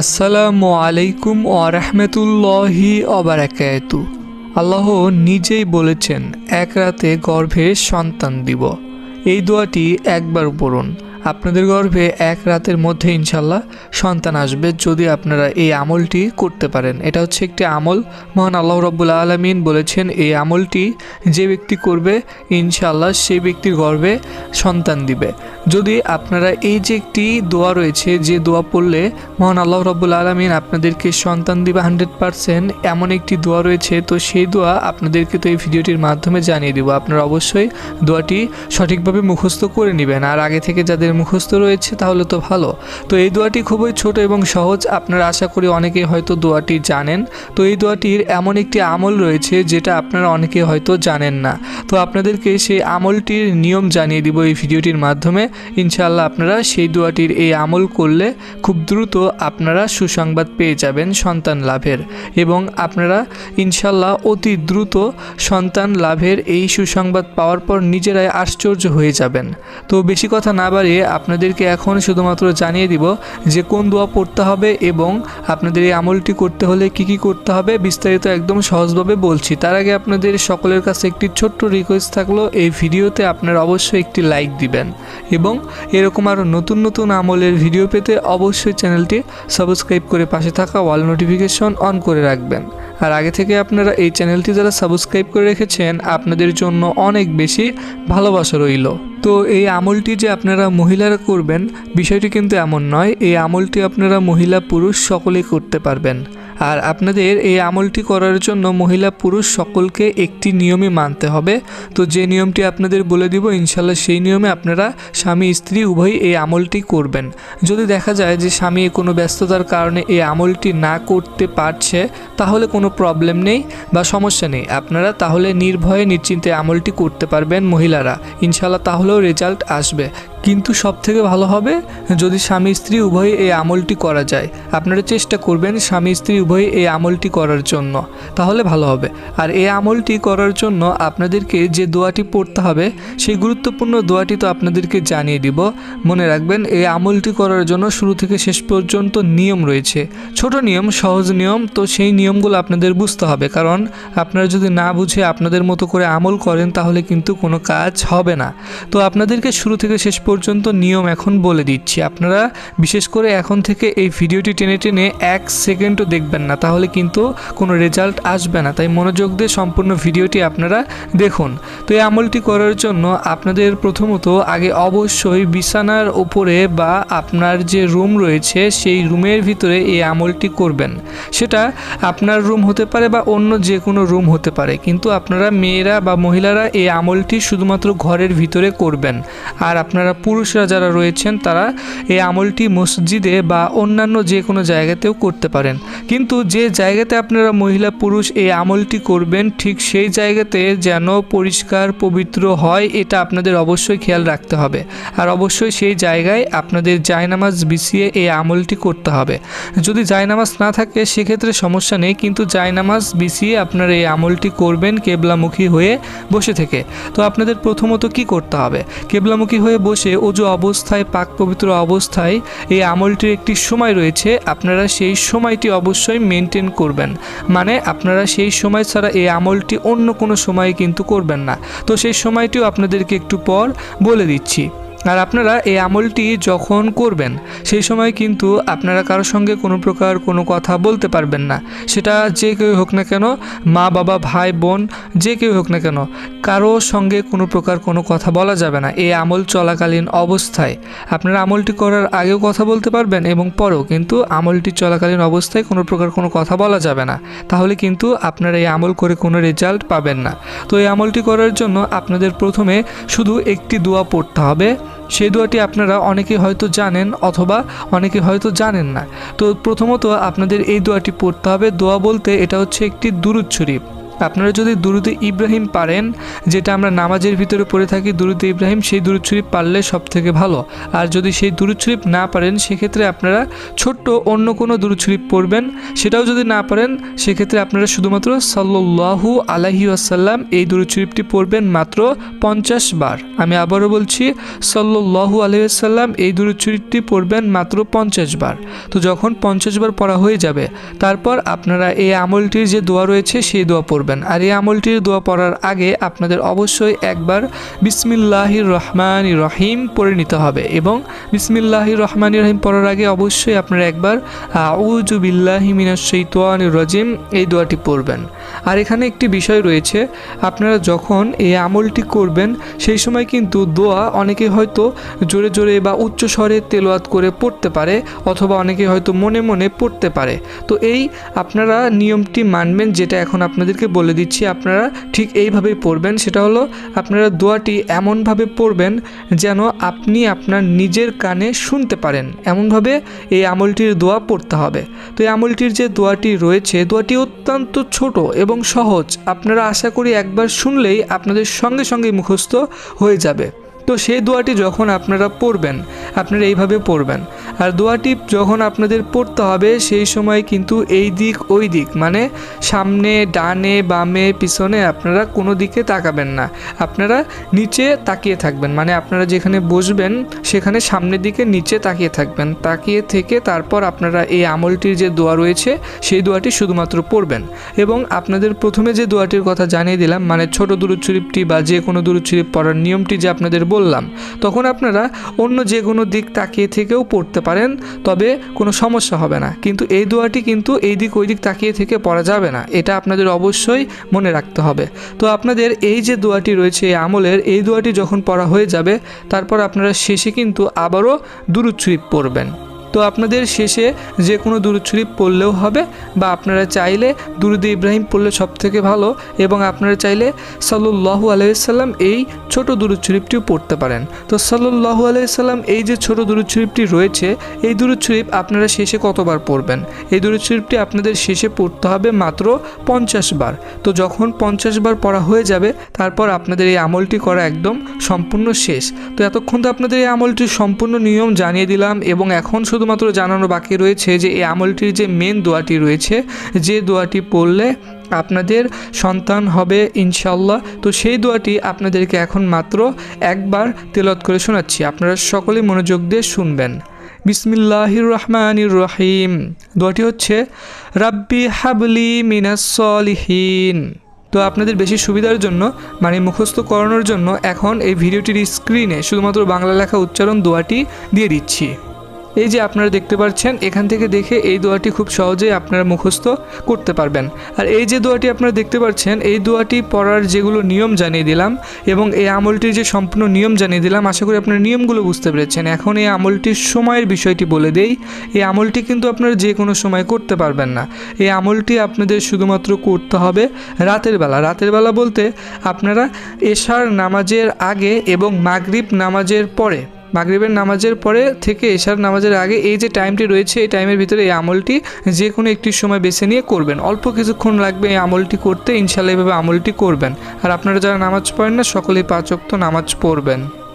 আসসালামু আলাইকুম আরহামতুল্লাহি অবারাকাতু আল্লাহ নিজেই বলেছেন, এক রাতে গর্ভে সন্তান দিব। এই দোয়াটি একবার পড়ুন। আপনাদের গর্ভে এক রাতের মধ্যে ইনশাল্লাহ সন্তান আসবে যদি আপনারা এই আমলটি করতে পারেন। এটা হচ্ছে একটি আমল। মহান আল্লাহ রব্বুল্লা আলমিন বলেছেন, এই আমলটি যে ব্যক্তি করবে, ইনশাল্লাহ সেই ব্যক্তির গর্ভে সন্তান দিবে। যদি আপনারা এই যে একটি দোয়া রয়েছে, যে দোয়া পড়লে মহান আল্লাহ রব্বুল আলমিন আপনাদেরকে সন্তান দিবে হান্ড্রেড পারসেন্ট, এমন একটি দোয়া রয়েছে, তো সেই দোয়া আপনাদেরকে তো এই ভিডিওটির মাধ্যমে জানিয়ে দেবো। আপনারা অবশ্যই দোয়াটি সঠিকভাবে মুখস্থ করে নেবেন। আর আগে থেকে যাদের মুখস্থ রয়েছে, তাহলে তো ভালো। তো এই দোয়াটি খুবই ছোট এবং সহজ, আপনারা আশা করি অনেকেই হয়তো দোয়াটি জানেন। তো এই দোয়াটির এমন একটি আমল রয়েছে, যেটা আপনারা অনেকে হয়তো জানেন না। তো আপনাদেরকে সেই আমলটির নিয়ম জানিয়ে দিব এই ভিডিওটির মাধ্যমে। ইনশাআল্লাহ আপনারা সেই দোয়াটির এই আমল করলে খুব দ্রুত আপনারা সুসংবাদ পেয়ে যাবেন সন্তান লাভের। এবং আপনারা ইনশাল্লাহ অতি দ্রুত সন্তান লাভের এই সুসংবাদ পাওয়ার পর নিজেরাই আশ্চর্য হয়ে যাবেন। তো বেশি কথা না বাড়িয়ে আপনাদেরকে এখন শুধুমাত্র জানিয়ে দিব যে কোন দোয়া পড়তে হবে এবং আপনাদের এই আমলটি করতে হলে কি কি করতে হবে বিস্তারিত একদম সহজভাবে বলছি। তার আগে আপনাদের সকলের কাছে একটি ছোট্ট রিকোয়েস্ট থাকল, এই ভিডিওতে আপনারা অবশ্যই একটি লাইক দিবেন এবং এরকম আরও নতুন নতুন আমলের ভিডিও পেতে অবশ্যই চ্যানেলটি সাবস্ক্রাইব করে পাশে থাকা ওয়াল নোটিফিকেশন অন করে রাখবেন। আর আগে থেকে আপনারা এই চ্যানেলটি যারা সাবস্ক্রাইব করে রেখেছেন, আপনাদের জন্য অনেক বেশি ভালোবাসা রইল। তো এই আমলটি যে আপনারা মহিলারা করবেন, বিষয়টি কিন্তু এমন নয়, এই আমলটি আপনারা মহিলা পুরুষ সকলেই করতে পারবেন। আর আপনাদের এই আমলটি করার জন্য মহিলা পুরুষ সকলকে একটি নিয়মই মানতে হবে। তো যে নিয়মটি আপনাদের বলে দিব ইনশাল্লাহ সেই নিয়মে আপনারা স্বামী, স্ত্রী উভয়ই এই আমলটি করবেন। যদি দেখা যায় যে স্বামী কোনো ব্যস্ততার কারণে এই আমলটি না করতে পারছে, তাহলে কোনো প্রবলেম নেই বা সমস্যা নেই। আপনারা তাহলে নির্ভয়ে, নিশ্চিন্তে আমলটি করতে পারবেন মহিলারা। ইনশাল্লাহ তাহলেও রেজাল্ট আসবে। কিন্তু সব থেকে ভালো হবে যদি স্বামী স্ত্রী উভয়ে এই আমলটি করা যায়। আপনারা চেষ্টা করবেন স্বামী স্ত্রী উভয়ে এই আমলটি করার জন্য। তাহলে ভালো হবে। আর এই আমলটি করার জন্য আপনাদেরকে যে দোয়াটি পড়তে হবে, সেই গুরুত্বপূর্ণ দোয়াটি তো আপনাদেরকে জানিয়ে দিব। মনে রাখবেন, এই আমলটি করার জন্য শুরু থেকে শেষ পর্যন্ত নিয়ম রয়েছে। ছোট নিয়ম, সহজ নিয়ম, তো সেই নিয়মগুলো আপনাদের বুঝতে হবে। কারণ আপনারা যদি না বুঝে আপনাদের মতো করে আমল করেন, তাহলে কিন্তু কোনো কাজ হবে না। তো আপনাদেরকে শুরু থেকে শেষ পর্যন্ত নিয়ম এখন বলে দিচ্ছি। আপনারা বিশেষ করে এখন থেকে এই ভিডিওটি টেনে টেনে এক সেকেন্ডও দেখবেন না, তাহলে কিন্তু কোনো রেজাল্ট আসবে না। তাই মনোযোগ দিয়ে সম্পূর্ণ ভিডিওটি আপনারা দেখুন। তো এই আমলটি করার জন্য আপনাদের প্রথমত আগে অবশ্যই বিছানার ওপরে বা আপনার যে রুম রয়েছে, সেই রুমের ভিতরে এই আমলটি করবেন। সেটা আপনার রুম হতে পারে বা অন্য যে কোনো রুম হতে পারে, কিন্তু আপনারা মেয়েরা বা মহিলারা এই আমলটি শুধুমাত্র ঘরের ভিতরে করবেন। আর আপনারা পুরুষরা যারা রয়েছেন তারা এই আমলটি মসজিদে বা অন্যান্য যে কোনো জায়গাতেও করতে পারেন। কিন্তু যে জায়গাতে আপনারা মহিলা পুরুষ এই আমলটি করবেন, ঠিক সেই জায়গাতে যেন পরিষ্কার, পবিত্র হয়, এটা আপনাদের অবশ্যই খেয়াল রাখতে হবে। আর অবশ্যই সেই জায়গায় আপনাদের জায়নামাজ বিছিয়ে এই আমলটি করতে হবে। যদি জায়নামাজ না থাকে, সেক্ষেত্রে সমস্যা নেই, কিন্তু জায়নামাজ বিছিয়ে আপনারা এই আমলটি করবেন কেবলামুখী হয়ে বসে থেকে। তো আপনাদের প্রথমত কি করতে হবে? কেবলামুখী হয়ে বসে অজু অবস্থায়, পাক পবিত্র অবস্থায় এই আমলটির একটি সময় রয়েছে। আপনারা সেই সময়টি অবশ্যই মেনটেন করবেন। মানে আপনারা সেই সময় ছাড়া এই আমলটি অন্য কোনো সময়ে কিন্তু করবেন না। তো সেই সময়টিও আপনাদেরকে একটু পর বলে দিচ্ছি। আর আপনারা এই আমলটি যখন করবেন, সেই সময় কিন্তু আপনারা কারোর সঙ্গে কোনো প্রকার কোনো কথা বলতে পারবেন না। সেটা যে কেউ হোক না কেন, মা, বাবা, ভাই, বোন, যে কেউ হোক না কেন, কারও সঙ্গে কোনো প্রকার কোনো কথা বলা যাবে না। এই আমল চলাকালীন অবস্থায়। আপনারা আমলটি করার আগেও কথা বলতে পারবেন এবং পরেও, কিন্তু আমলটি চলাকালীন অবস্থায় কোনো প্রকার কোনো কথা বলা যাবে না। তাহলে কিন্তু আপনারা এই আমল করে কোনো রেজাল্ট পাবেন না। তো এই আমলটি করার জন্য আপনাদের প্রথমে শুধু একটি দোয়া পড়তে হবে। সেই দোয়াটি আপনারা অনেকে হয়তো জানেন অথবা অনেকে হয়তো জানেন না। তো প্রথমত আপনাদের এই দোয়াটি পড়তে হবে। দোয়া বলতে এটা হচ্ছে একটি দুরুদ শরীফ। আপনারা যদি দুরুদে ইব্রাহিম পারেন, যেটা আমরা নামাজের ভিতরে পড়ে থাকি, দুরুদে ইব্রাহিম সেই দুরুদ শরীফ পারলে সব থেকে ভালো। আর যদি সেই দুরুদ শরীফ না পারেন, সেক্ষেত্রে আপনারা ছোট্ট অন্য কোনো দুরুদ শরীফ পড়বেন। সেটাও যদি না পারেন, সেক্ষেত্রে আপনারা শুধুমাত্র সাল্লাল্লাহু আলাহি আসাল্লাম এই দুরুদ শরীফটি পড়বেন মাত্র পঞ্চাশ বার। আমি আবারও বলছি, সাল্লাল্লাহু আলাইহি আসাল্লাম এই দুরুদ শরীফটি পড়বেন মাত্র পঞ্চাশ বার। তো যখন পঞ্চাশ বার পড়া হয়ে যাবে, তারপর আপনারা এই আমলটির যে দোয়া রয়েছে, সেই দোয়া পড়বেন। আর এই আমলটির দোয়া পড়ার আগে আপনাদের অবশ্যই একবার বিসমিল্লাহির রহমান রহিম পড়ে নিতে হবে এবং বিসমিল্লাহির রহমান রহিম পড়ার আগে অবশ্যই আপনারা একবার আউজু বিল্লাহি মিনাশ শাইতানির রাজিম এই দোয়াটি পড়বেন। আর এখানে একটি বিষয় রয়েছে, আপনারা যখন এই আমলটি করবেন, সেই সময় কিন্তু দোয়া অনেকে হয়তো জোরে জোরে বা উচ্চ স্বরে তেলোয়াত করে পড়তে পারে অথবা অনেকে হয়তো মনে মনে পড়তে পারে। তো এই আপনারা নিয়মটি মানবেন যেটা এখন আপনাদেরকে বলে দিচ্ছি, আপনারা ঠিক এইভাবেই পড়বেন। সেটা হলো, আপনারা দোয়াটি এমনভাবে পড়বেন যেন আপনি আপনার নিজের কানে শুনতে পারেন। এমনভাবে এই আমলটির দোয়া পড়তে হবে। তো এই আমলটির যে দোয়াটি রয়েছে, দোয়াটি অত্যন্ত ছোট এবং সহজ। আপনারা আশা করি একবার শুনলেই আপনাদের সঙ্গে সঙ্গে মুখস্থ হয়ে যাবে। তো সেই দোয়াটি যখন আপনারা পড়বেন, আপনারা এইভাবে পড়বেন। আর দোয়াটি যখন আপনাদের পড়তে হবে, সেই সময় কিন্তু এই দিক, ওই দিক মানে সামনে, ডানে, বামে, পিছনে আপনারা কোনো দিকে তাকাবেন না। আপনারা নিচে তাকিয়ে থাকবেন মানে আপনারা যেখানে বসবেন, সেখানে সামনের দিকে নিচে তাকিয়ে থাকবেন। তাকিয়ে থেকে তারপর আপনারা এই আমলটির যে দোয়া রয়েছে, সেই দোয়াটি শুধুমাত্র পড়বেন। এবং আপনাদের প্রথমে যে দোয়াটির কথা জানিয়ে দিলাম মানে ছোট দুরুদ শরীফটি বা যে কোনো দুরুদ শরীফ পড়ার নিয়মটি যে আপনাদের বললাম, তখন আপনারা অন্য যে কোনো দিক তাকিয়ে থেকেও পড়তে পারেন, তবে কোনো সমস্যা হবে না। কিন্তু এই দোয়াটি কিন্তু এই দিক ওই দিক তাকিয়ে থেকে পড়া যাবে না। এটা আপনাদের অবশ্যই মনে রাখতে হবে। তো আপনাদের এই যে দোয়াটি রয়েছে এই আমলের, এই দোয়াটি যখন পড়া হয়ে যাবে, তারপর আপনারা শেষে কিন্তু আবারও দুরুদ পড়বেন। তো আপনাদের শেষে যে কোনো দুরুদ শরীফ পড়লেও হবে বা আপনারা চাইলে দুরুদ ইব্রাহিম পড়লে সব থেকে ভালো এবং আপনারা চাইলে সাল্লু আলাইসাল্লাম এই ছোট দুরুদ শরীফটিও পড়তে পারেন। তো সাল্লু আলাইসাল্লাম এই যে ছোট দুরুদ শরীফটি রয়েছে, এই দুরুদ শরীফ আপনারা শেষে কতবার পড়বেন? এই দুরুদ শরীফটি আপনাদের শেষে পড়তে হবে মাত্র পঞ্চাশ বার। তো যখন পঞ্চাশ বার পড়া হয়ে যাবে, তারপর আপনাদের এই আমলটি করা একদম সম্পূর্ণ শেষ। তো এতক্ষণ তো আপনাদের এই আমলটির সম্পূর্ণ নিয়ম জানিয়ে দিলাম এবং এখন শুধুমাত্র জানানো বাকি রয়েছে যে এই আমলটির যে মেন দোয়াটি রয়েছে, যে দোয়াটি পড়লে আপনাদের সন্তান হবে ইনশাল্লাহ তো সেই দোয়াটি আপনাদেরকে এখন মাত্র একবার তেলত করে শোনাচ্ছি। আপনারা সকলেই মনোযোগ দিয়ে শুনবেন। বিসমিল্লাহির রহমানির রহিম। দোয়াটি হচ্ছে, রাব্বি হাবলি মিনাস সলিহীন। তো আপনাদের বেশি সুবিধার জন্য মানে মুখস্থ করানোর জন্য এখন এই ভিডিওটির স্ক্রিনে শুধুমাত্র বাংলা লেখা উচ্চারণ দোয়াটি দিয়ে দিচ্ছি। এই যে আপনারা দেখতে পাচ্ছেন, এখান থেকে দেখে এই দোয়াটি খুব সহজেই আপনারা মুখস্থ করতে পারবেন। আর এই যে দোয়াটি আপনারা দেখতে পাচ্ছেন, এই দোয়াটি পড়ার যেগুলো নিয়ম জানিয়ে দিলাম এবং এই আমলটির যে সম্পূর্ণ নিয়ম জানিয়ে দিলাম, আশা করি আপনারা নিয়মগুলো বুঝতে পেরেছেন। এখন এই আমলটির সময়ের বিষয়টি বলে দেই, এই আমলটি কিন্তু আপনারা যে কোনো সময় করতে পারবেন না। এই আমলটি আপনাদের শুধুমাত্র করতে হবে রাতের বেলা। রাতের বেলা বলতে আপনারা এশার নামাজের আগে এবং মাগরিব নামাজের পরে মাগরিবের নামাজের পরে থেকে এশার নামাজের আগে এই যে টাইমটি রয়েছে, এই টাইমের ভিতরে এই আমলটি যে কোনো একটি সময় বেছে নিয়ে করবেন। অল্প কিছুক্ষণ লাগবে এই আমলটি করতে ইনশাল্লাহ এভাবে আমলটি করবেন। আর আপনারা যারা নামাজ পড়েন না, সকলেই পাঁচ ওয়াক্ত নামাজ পড়বেন।